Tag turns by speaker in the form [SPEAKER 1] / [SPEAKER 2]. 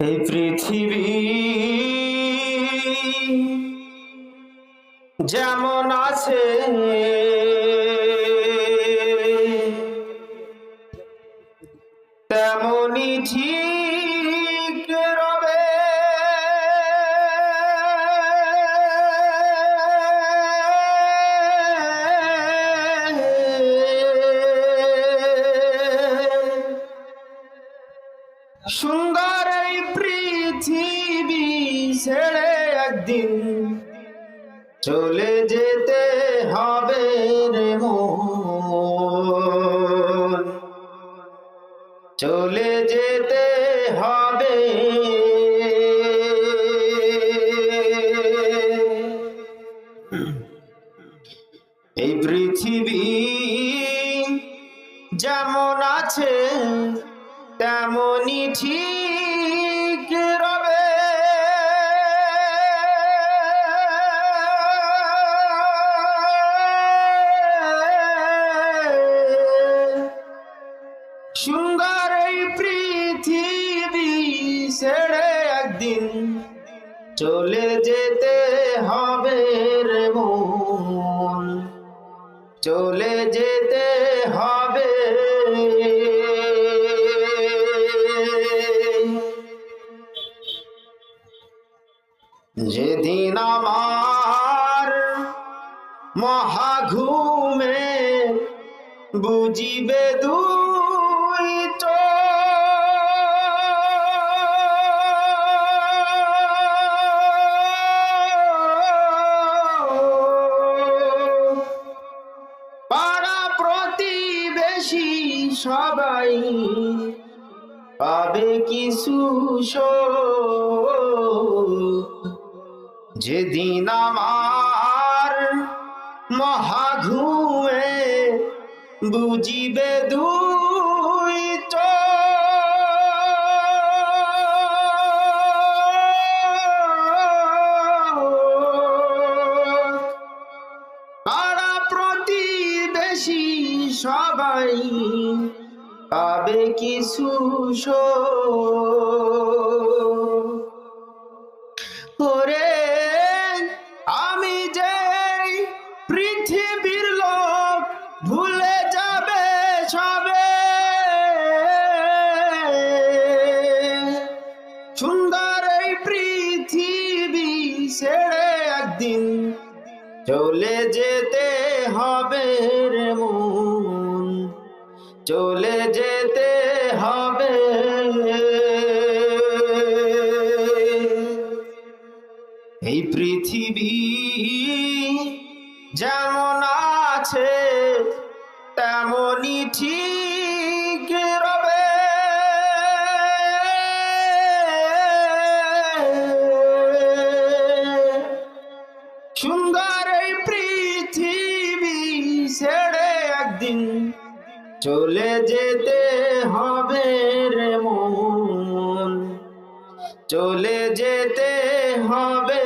[SPEAKER 1] এই পৃথিবী যেমন আছে তেমনই ঠিক রবে। সুন্দর পৃথিবী ছেড়ে একদিন চলে যেতে হবে রে চলে যেতে হবে। এই পৃথিবী যেমন আছে, তেমনই ঠিক। ছেড়ে একদিন চলে যেতে হবে রে মন। চলে যেতে হবে। যেদিন আমার মহাঘুমে বুঝিবে দুই সবাই পাবে কিছু। যেদিন আমার মহাঘুয়ে বুঝিবে দুই চোখ। প্রতিবেশী সবাই। পাবে কিছু ওরে, আমি যে পৃথিবীর লোক, ভুলে যাবে সবে। সুন্দর এই পৃথিবী ছেড়ে একদিন চলে যেতে হবে রে মন। চলে যেতে হবে। এই পৃথিবী যেমন আছে, তেমনই ঠিক রবে। সুন্দর একদিন চলে যেতে হবে রে মন। চলে যেতে হবে